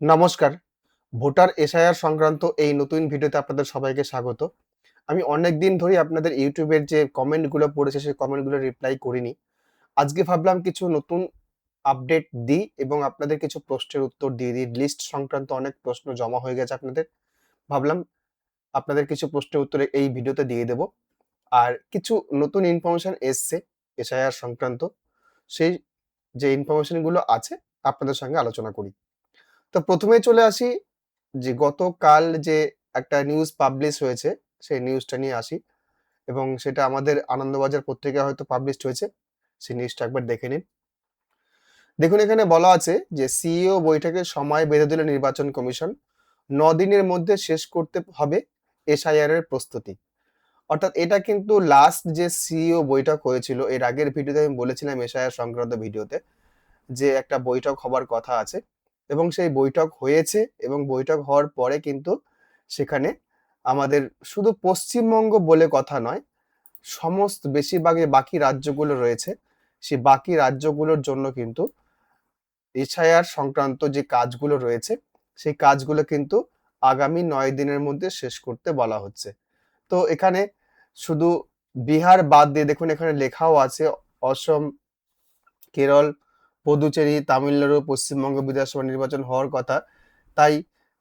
নমস্কার। Voter SIR সংক্রান্ত এই নতুন ভিডিওতে আপনাদের সবাইকে স্বাগত। আমি অনেক দিন ধরেই আপনাদের ইউটিউবের যে কমেন্টগুলো পড়েছে, সেই কমেন্টগুলো রিপ্লাই করিনি। আজকে ভাবলাম কিছু নতুন আপডেট দিই এবং আপনাদের কিছু প্রশ্নের উত্তর দিয়ে দিই। লিস্ট সংক্রান্ত অনেক প্রশ্ন জমা হয়ে গেছে আপনাদের। ভাবলাম আপনাদের কিছু প্রশ্নের উত্তরে এই ভিডিওতে দিয়ে দেব। আর কিছু নতুন ইনফরমেশন এসছে এসআইআর সংক্রান্ত। সেই যে ইনফরমেশনগুলো আছে, আপনাদের সঙ্গে আলোচনা করি। তো প্রথমে চলে আসি যে গতকাল যে একটা নিউজ পাবলিশ হয়েছে, সেই নিউজটা নিয়ে আসি। এবং সেটা আমাদের আনন্দবাজার পত্রিকা হয়তো পাবলিশ হয়েছে, সেই নিউজটা একবার দেখে নিন। দেখুন, এখানে বলা আছে যে সিইও বৈঠকে সময় বেঁধে দিল নির্বাচন কমিশন। দিনের মধ্যে শেষ করতে হবে এসআইআর এর প্রস্তুতি। অর্থাৎ এটা কিন্তু লাস্ট যে সিইও বৈঠক হয়েছিল, এর আগের ভিডিওতে আমি বলেছিলাম এসআইআর সংক্রান্ত ভিডিওতে যে একটা বৈঠক হবার কথা আছে। এবং সেই বৈঠক হয়েছে এবং বৈঠক হওয়ার পরে কিন্তু সেখানে আমাদের শুধু পশ্চিমবঙ্গ বলে কথা নয়, সমস্ত বেশিরভাগ বাকি রাজ্যগুলো রয়েছে। সেই বাকি রাজ্যগুলোর জন্য কিন্তু এসআইআর সংক্রান্ত যে কাজগুলো রয়েছে, সেই কাজগুলো কিন্তু আগামী নয় দিনের মধ্যে শেষ করতে বলা হচ্ছে। তো এখানে শুধু বিহার বাদ দিয়ে দেখুন এখানে লেখাও আছে, অসম, কেরল পদুচেরি, তামিলনাড়ু, পশ্চিমবঙ্গ বিধানসভা নির্বাচন হওয়ার কথা। তাই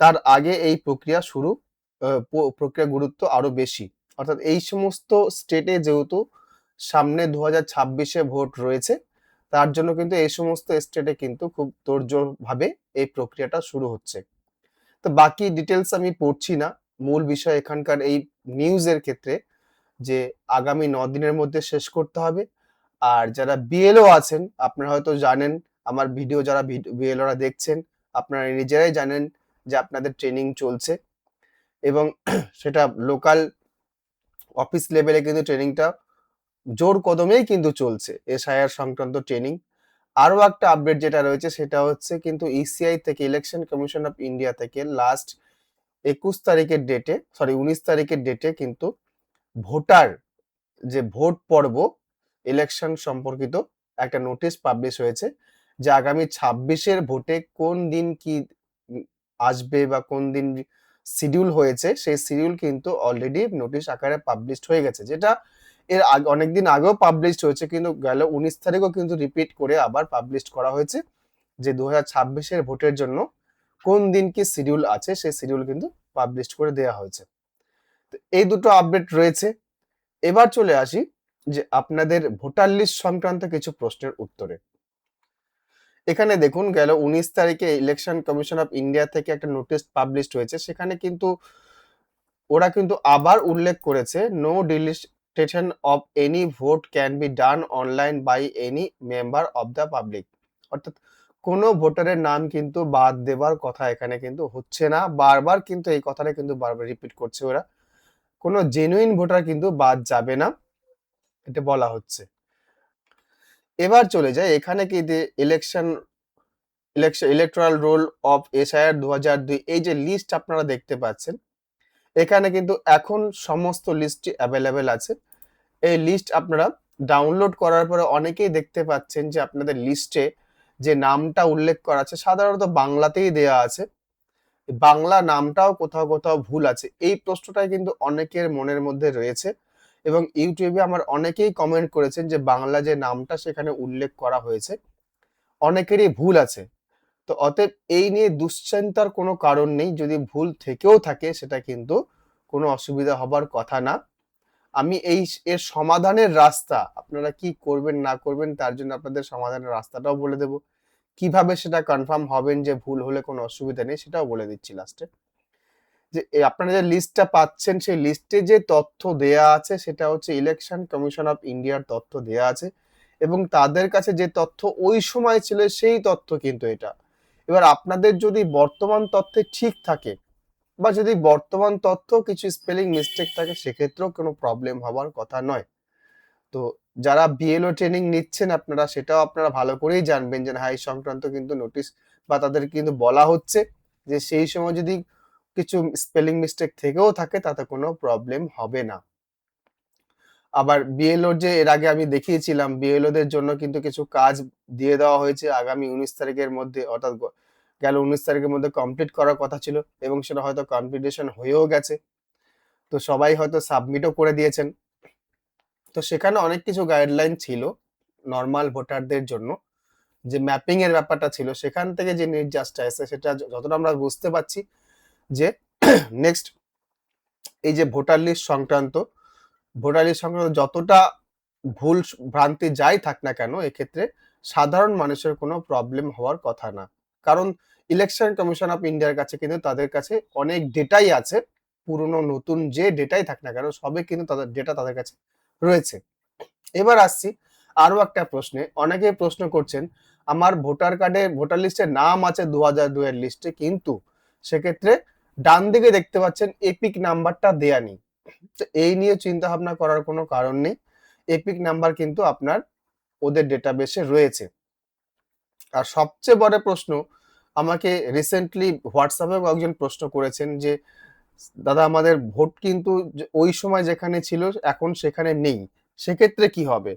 তার আগে এই প্রক্রিয়া শুরু প্রক্রিয়া গুরুত্ব আরও বেশি। অর্থাৎ এই সমস্ত স্টেটে যেহেতু সামনে দু হাজার ছাব্বিশে ভোট রয়েছে, তার জন্য কিন্তু এই সমস্ত স্টেটে কিন্তু খুব তোড়জোড় ভাবে এই প্রক্রিয়াটা শুরু হচ্ছে। তো বাকি ডিটেলস আমি পড়ছি না। মূল বিষয় এখানকার এই নিউজের ক্ষেত্রে যে আগামী ন দিনের মধ্যে শেষ করতে হবে। আর যারা বিএলও আছেন, আপনারা হয়তো জানেন, আমার ভিডিও যারা বিএলওরা দেখছেন, আপনারা নিজেরাই জানেন যে আপনাদের ট্রেনিং চলছে। এবং সেটা লোকাল অফিস লেভেলে কিন্তু ট্রেনিংটা জোর কদমেই কিন্তু চলছে এসআইআর সংক্রান্ত ট্রেনিং। আরও একটা আপডেট যেটা রয়েছে, সেটা হচ্ছে কিন্তু ইসিআই থেকে ইলেকশন কমিশন অফ ইন্ডিয়া থেকে লাস্ট একুশ তারিখের ডেটে সরি উনিশ তারিখের ডেটে কিন্তু ভোটার যে ভোট পর্ব ইলেকশন সম্পর্কিত একটা নোটিশ পাবলিশ হয়েছে, যে আগামী ছাব্বিশের ভোটে কোন দিন কি আসবে বা কোন দিন শিডিউল হয়েছে, সেই শিডিউল কিন্তু অলরেডি নোটিশ আকারে পাবলিশড হয়ে গেছে। যেটা এর অনেকদিন আগেও পাবলিশড হয়েছে, কিন্তু গেল উনিশ তারিখও কিন্তু রিপিট করে আবার পাবলিশ করা হয়েছে, যে দু হাজার ছাব্বিশের ভোটের জন্য কোন দিন কি শিডিউল আছে, সেই শিডিউল কিন্তু পাবলিশ করে দেওয়া হয়েছে। তো এই দুটো আপডেট রয়েছে। এবার চলে আসি যে আপনাদের ভোটার লিস্ট সংক্রান্ত কিছু প্রশ্নের উত্তরে। এখানে দেখুন, গেল উনিশ তারিখে ইলেকশন কমিশন অফ ইন্ডিয়া থেকে একটা নোটিশ পাবলিশ হয়েছে। সেখানে কিন্তু ওরা কিন্তু আবার উল্লেখ করেছে no deletion of any vote can be done online by any member of the public অর্থাৎ কোনো ভোটারের নাম কিন্তু বাদ দেবার কথা এখানে কিন্তু হচ্ছে না। বারবার কিন্তু এই কথাটা কিন্তু বারবার রিপিট করছে ওরা। কোনো জেনুইন ভোটার কিন্তু বাদ যাবে না। এটা বলা হচ্ছে। এবার চলে যায় এখানে কি যে election election electoral roll of S I R দুই, এই যে লিস্ট আপনারা দেখতে পাচ্ছেন, এখানে কিন্তু এখন সমস্ত লিস্টটি অ্যাভেলেবেল আছে। এই লিস্ট আপনারা ডাউনলোড করার পরে অনেকেই দেখতে পাচ্ছেন যে আপনাদের লিস্টে যে নামটা উল্লেখ করা আছে, সাধারণত বাংলাতেই দেয়া আছে। বাংলা নামটাও কোথাও কোথাও ভুল আছে। এই প্রশ্নটাই কিন্তু অনেকের মনের মধ্যে রয়েছে। এবং ইউটিউবে আমার অনেকেই কমেন্ট করেছেন যে বাংলা যে নামটা সেখানে উল্লেখ করা হয়েছে, অনেকেরই ভুল আছে। তো অতএব এই নিয়ে দুশ্চিন্তার কোনো কারণ নেই, যদি ভুল থেকেও থাকে সেটা কিন্তু কোনো অসুবিধা হবার কথা না। আমি এই এর সমাধানের রাস্তা, আপনারা কি করবেন না করবেন তার জন্য আপনাদের সমাধানের রাস্তাটাও বলে দেব। কীভাবে সেটা কনফার্ম হবেন যে ভুল হলে কোনো অসুবিধা নেই সেটাও বলে দিচ্ছি লাস্টে যে আপনারা যে লিস্টটা পাচ্ছেন, সেই লিস্টে যে তথ্য দেয়া আছে, সেটা হচ্ছে ইলেকশন কমিশন অফ ইন্ডিয়ার তথ্য দেয়া আছে এবং তাদের কাছে যে তথ্য ওই সময় ছিল, সেই তথ্য কিন্তু এটা। এবার আপনাদের যদি বর্তমান তথ্যে ঠিক থাকে বা যদি বর্তমান তথ্য কিছু স্পেলিং মিস্টেক থাকে, সেক্ষেত্রেও কোনো প্রবলেম হওয়ার কথা নয়। তো যারা বিএলও ট্রেনিং নিচ্ছেন আপনারা, সেটাও আপনারা ভালো করেই জানবেন যে হাই সংক্রান্ত কিন্তু নোটিশ বা তাদের কিন্তু বলা হচ্ছে যে, সেই সময় যদি কিছু স্পেলিং মিস্টেক থেকেও থাকে, তাতে কোনো প্রবলেম হবে না। আবার বিএলও যে এর আগে আমি দেখিয়েছিলাম বিএলও দের জন্য কিন্তু কিছু কাজ দিয়ে দেওয়া হয়েছে। আগামী উনিশ তারিখের মধ্যে, অর্থাৎ গেল উনিশ তারিখের মধ্যে কমপ্লিট করার কথা ছিল এবং সেটা হয়তো কমপ্লিটেশন হয়েও গেছে। তো সবাই হয়তো সাবমিটও করে দিয়েছেন। তো সেখানে অনেক কিছু গাইডলাইন ছিল নর্মাল ভোটারদের জন্য। যে ম্যাপিং এর ব্যাপারটা ছিল, সেখান থেকে যে নির্যাসটা এসে সেটা যতটা আমরা বুঝতে পারছি যে নেক্সট এই যে ভোটার লিস্ট সংক্রান্ত, ভোটার লিস্ট সংক্রান্ত যতটা ভুল ভ্রান্তি যাই থাক না কেন, এক্ষেত্রে সাধারণ মানুষের কোনো প্রবলেম হওয়ার কথা না। কারণ ইলেকশন কমিশন অফ ইন্ডিয়ার কাছে কিন্তু তাদের কাছে অনেক ডেটাই আছে, পুরনো, নতুন যে ডেটাই থাক না কেন সবে কিন্তু তাদের ডেটা তাদের কাছে রয়েছে। এবার আসছি আরও একটা প্রশ্নে। অনেকে প্রশ্ন করছেন, আমার ভোটার কার্ডে ভোটার লিস্টে নাম আছে দু হাজার দুই এর লিস্টে কিন্তু সেক্ষেত্রে ডান দিকে দেখতে পাচ্ছেন এপিক নাম্বারটা দেয়া নেই। তো এই নিয়ে চিন্তা ভাবনা করার কোনো কারণ নেই। এপিক নাম্বার কিন্তু আপনার ওদের ডেটাবেসে রয়েছে। আর সবচেয়ে বড় প্রশ্ন, আমাকে রিসেন্টলি হোয়াটসঅ্যাপে কয়েকজন প্রশ্ন করেছেন যে, দাদা, আমাদের ভোট কিন্তু ওই সময় যেখানে ছিল, এখন সেখানে নেই। সেক্ষেত্রে কি হবে?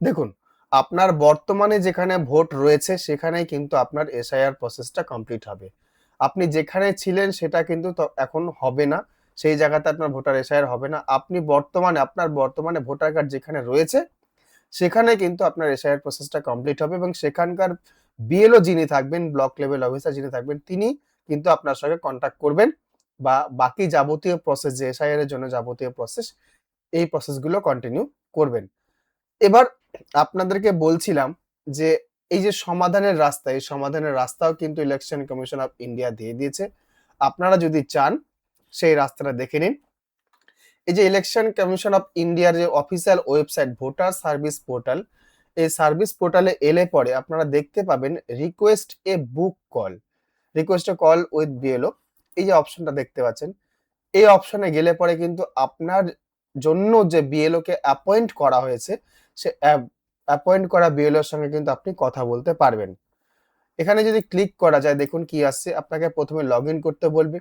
দেখুন, আপনার বর্তমানে যেখানে ভোট রয়েছে, সেখানেই কিন্তু আপনার এসআইআর প্রসেসটা কমপ্লিট হবে। আপনি যেখানে ছিলেন সেটা কিন্তু এখন হবে না। সেই জায়গাতে আপনার ভোটার এসআইআর হবে না। আপনি বর্তমানে, আপনার বর্তমানে ভোটার কার্ড যেখানে রয়েছে, সেখানে কিন্তু আপনার এসআইআর প্রসেসটা কমপ্লিট হবে এবং সেখানকার বিএলও যিনি থাকবেন, ব্লক লেভেল অফিসার যিনি থাকবেন, তিনি কিন্তু আপনার সঙ্গে কন্ট্যাক্ট করবেন বা বাকি যাবতীয় প্রসেস যে এসআইআর এর জন্য যাবতীয় প্রসেস এই প্রসেসগুলো কন্টিনিউ করবেন। এবার আপনাদেরকে বলছিলাম যে এই যে সমাধানের রাস্তা, এই সমাধানের রাস্তাও কিন্তু ইলেকশন কমিশন অফ ইন্ডিয়া দিয়ে দিয়েছে। আপনারা যদি চান, সেই রাস্তাটা দেখে নিন। এই যে ইলেকশন কমিশন অফ ইন্ডিয়ার যে official website voter service portal এই সার্ভিস পোর্টালে এলে পরে আপনারা দেখতে পাবেন request a book call request a call with B L O অপশনটা দেখতে পাচ্ছেন। এই অপশনে গেলে পরে কিন্তু আপনার জন্য যে বিএলও কে অ্যাপয়েন্ট করা হয়েছে, সে অ্যাপয়েন্ট করা বিএলওর সঙ্গে কিন্তু আপনি কথা বলতে পারবেন। এখানে যদি ক্লিক করা যায়, দেখুন কি আসছে। আপনাকে প্রথমে লগ করতে বলবে।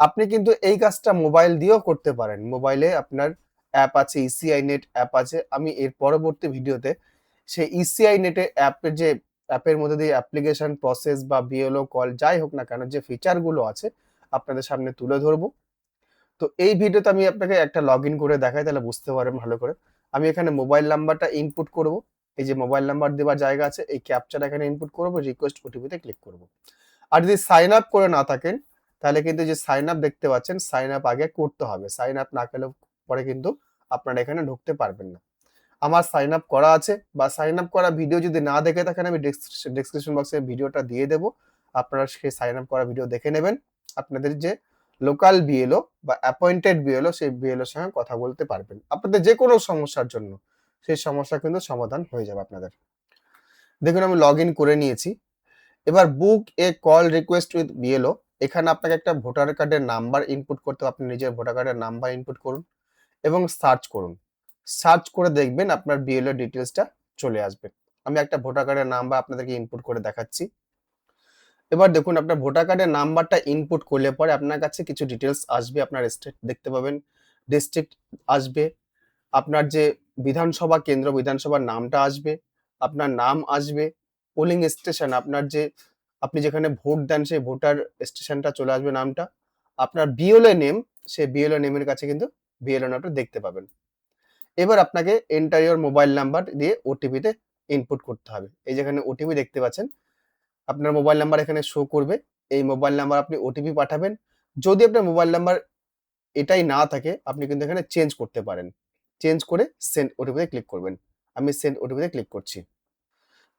আপনি কিন্তু এই কাজটা মোবাইল দিয়েও করতে পারেন। মোবাইলে আপনার অ্যাপ আছে ইসিআই নেট অ্যাপ আছে। আমি এর পরবর্তী ভিডিওতে সেই ইসিআই নেটে অ্যাপের যে অ্যাপের মধ্যে দিয়ে অ্যাপ্লিকেশন প্রসেস বা বিএলও কল যাই হোক না কেন, যে ফিচারগুলো আছে, আপনাদের সামনে তুলে ধরবো। তো এই ভিডিওতে আমি আপনাকে একটা লগ করে দেখাই, তাহলে বুঝতে পারবেন ভালো করে। আমি এখানে মোবাইল নাম্বারটা ইনপুট করব। এই যে মোবাইল নাম্বার দেওয়ার জায়গা আছে, এই ক্যাপচার এখানে ইনপুট করব রিকোয়েস্ট ওটিপিতে ক্লিক করব। আর যদি সাইন আপ করে না থাকেন, তাহলে কিন্তু যে সাইন আপ দেখতে পাচ্ছেন সাইন আপ আগে করতে হবে। সাইন আপ না করলে পরে কিন্তু আপনারা এখানে ঢুকতে পারবেন না। আমার সাইন আপ করা আছে, বা সাইন আপ করা ভিডিও যদি না দেখে থাকেন, আমি ডেসক্রিপশন বক্সে ভিডিওটা দিয়ে দেবো। আপনারা সেই সাইন আপ করা ভিডিও দেখে নেবেন। আপনাদের যে লোকাল বিএলও বা অ্যাপয়েন্টেড বিএলও সেই বিএলওর সঙ্গে কথা বলতে পারবেন। আপনাদের যে কোনো সমস্যার জন্য। সেই সমস্যা কিন্তু সমাধান হয়ে যাবে আপনাদের। দেখুন, আমি লগ করে নিয়েছি। এবার book a call request with BLO এখানে আপনাকে একটা ভোটার কার্ডের নাম্বার ইনপুট করতে হবে। আপনি নিজের ভোটার কার্ডের নাম্বার ইনপুট করুন এবং সার্চ করুন। সার্চ করে দেখবেন আপনার বিএলও ডিটেলসটা চলে আসবে। আমি একটা ভোটার কার্ডের নাম্বার আপনাদেরকে ইনপুট করে দেখাচ্ছি। এবার দেখুন, আপনার ভোটার কার্ডের নাম্বারটা ইনপুট করলে পরে আপনার কাছে কিছু ডিটেলস আসবে। আপনার স্টেট দেখতে পাবেন। ডিস্ট্রিক্ট আসবে। আপনার যে বিধানসভা কেন্দ্র, বিধানসভার নামটা আসবে, আপনার নাম আসবে পোলিং স্টেশন আপনার যে, আপনি যেখানে ভোট দেন সেই ভোটার স্টেশনটা চলে আসবে নামটা। আপনার বিএলএ নেম সেই বিএলএ নেমের কাছে কিন্তু বিএলএ নামটা দেখতে পাবেন। এবার আপনাকে এন্টার মোবাইল নাম্বার দিয়ে ওটিপিতে ইনপুট করতে হবে। এই যেখানে ওটিপি দেখতে পাচ্ছেন, আপনার মোবাইল নাম্বার এখানে শো করবে। এই মোবাইল নাম্বার আপনি ওটিপি পাঠাবেন। যদি আপনার মোবাইল নাম্বার এটাই না থাকে, আপনি কিন্তু এখানে চেঞ্জ করতে পারেন। চেঞ্জ করে সেন্ড ওটিপিতে ক্লিক করবেন। আমি সেন্ড ওটিপিতে ক্লিক করছি।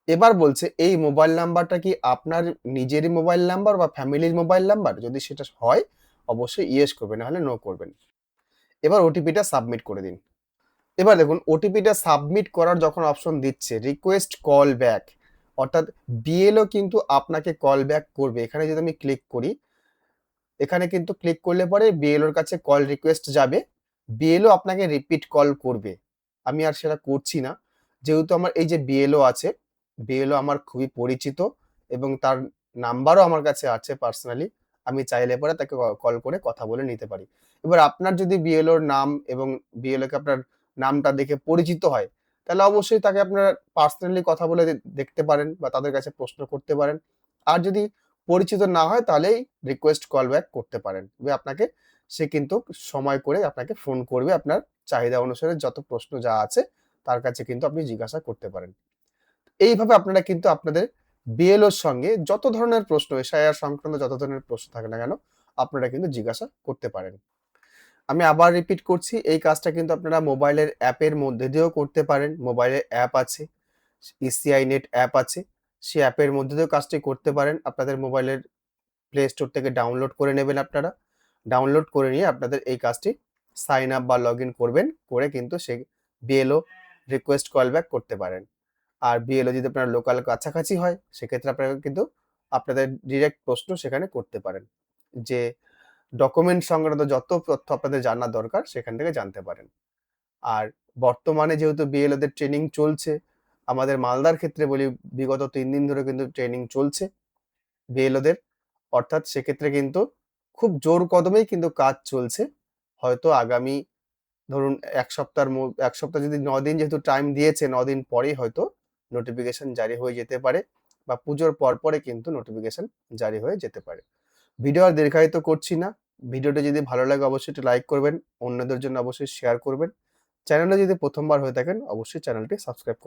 এবার বলছে, এই মোবাইল নাম্বারটা কি আপনার নিজেরই মোবাইল নাম্বার বা ফ্যামিলির মোবাইল নাম্বার যদি সেটা হয়, অবশ্যই ইয়েস করবেন, নাহলে নো করবেন। এবার ওটিপিটা সাবমিট করে দিন। এবার দেখুন ওটিপিটা সাবমিট করার যখন অপশন দিচ্ছে রিকোয়েস্ট কল ব্যাক অর্থাৎ বিএলও কিন্তু আপনাকে কল ব্যাক করবে। এখানে যদি আমি ক্লিক করি, এখানে কিন্তু ক্লিক করলে পরে বিএলওর কাছে কল রিকোয়েস্ট যাবে। বিএলও আপনাকে রিপিট কল করবে। আমি আর সেটা করছি না। যেহেতু আমার এই যে বিএলও আছে বিএলও আমার খুবই পরিচিত এবং তার নাম্বারও আমার কাছে আছে পার্সোনালি আমি চাইলে পরে তাকে কল করে কথা বলে নিতে পারি। এবার আপনার যদি বিএলওর নাম এবং বিএলওকে আপনার নামটা দেখে পরিচিত হয়, তাহলে অবশ্যই তাকে আপনারা পার্সোনালি কথা বলে দেখতে পারেন বা তাদের কাছে প্রশ্ন করতে পারেন। আর যদি পরিচিত না হয়, তাহলেই রিকোয়েস্ট কল ব্যাক করতে পারেন। আপনাকে সে কিন্তু সময় করে আপনাকে ফোন করবে। আপনার চাহিদা অনুসারে যত প্রশ্ন যা আছে, তার কাছে কিন্তু আপনি জিজ্ঞাসা করতে পারেন। এইভাবে আপনারা কিন্তু আপনাদের বিএলওর সঙ্গে যত ধরনের প্রশ্ন এসআইআর সংক্রান্ত যত ধরনের প্রশ্ন থাকে না কেন, আপনারা কিন্তু জিজ্ঞাসা করতে পারেন। আমি আবার রিপিট করছি, এই কাজটা কিন্তু আপনারা মোবাইলের অ্যাপের মধ্যে দিয়েও করতে পারেন। মোবাইলের অ্যাপ আছে ইসিআই নেট অ্যাপ আছে সেই অ্যাপের মধ্যে দিয়েও কাজটি করতে পারেন। আপনাদের মোবাইলের প্লে স্টোর থেকে ডাউনলোড করে নেবেন আপনারা। ডাউনলোড করে নিয়ে আপনাদের এই কাজটি সাইন আপ বা লগ করবেন, করে কিন্তু সে বিএলও রিকোয়েস্ট কল ব্যাক করতে পারেন। আর বিএলও যদি আপনার লোকাল কাছাকাছি হয়, সেক্ষেত্রে আপনারা কিন্তু আপনাদের ডিরেক্ট প্রশ্ন সেখানে করতে পারেন। যে ডকুমেন্ট সংক্রান্ত যত তথ্য আপনাদের জানার দরকার, সেখান থেকে জানতে পারেন। আর বর্তমানে যেহেতু বিএলওদের ট্রেনিং চলছে, আমাদের মালদার ক্ষেত্রে বলি, বিগত তিন দিন ধরে কিন্তু ট্রেনিং চলছে বিএলওদের অর্থাৎ সেক্ষেত্রে কিন্তু খুব জোর কদমেই কিন্তু কাজ চলছে। হয়তো আগামী, ধরুন, এক সপ্তাহের এক সপ্তাহ যদি ন দিন যেহেতু টাইম দিয়েছে, ন দিন পরেই হয়তো নোটিফিকেশন জারি হয়ে যেতে পারে বা পুজোর পর পরে কিন্তু নোটিফিকেশন জারি হয়ে যেতে পারে। ভিডিও আর দীর্ঘায়িত করছি না। ভিডিওটা যদি ভালো লাগে অবশ্যই একটু লাইক করবেন, অন্যদের জন্য অবশ্যই শেয়ার করবেন। চ্যানেলে যদি প্রথমবার হয়ে থাকেন, অবশ্যই চ্যানেলটি সাবস্ক্রাইব করবেন।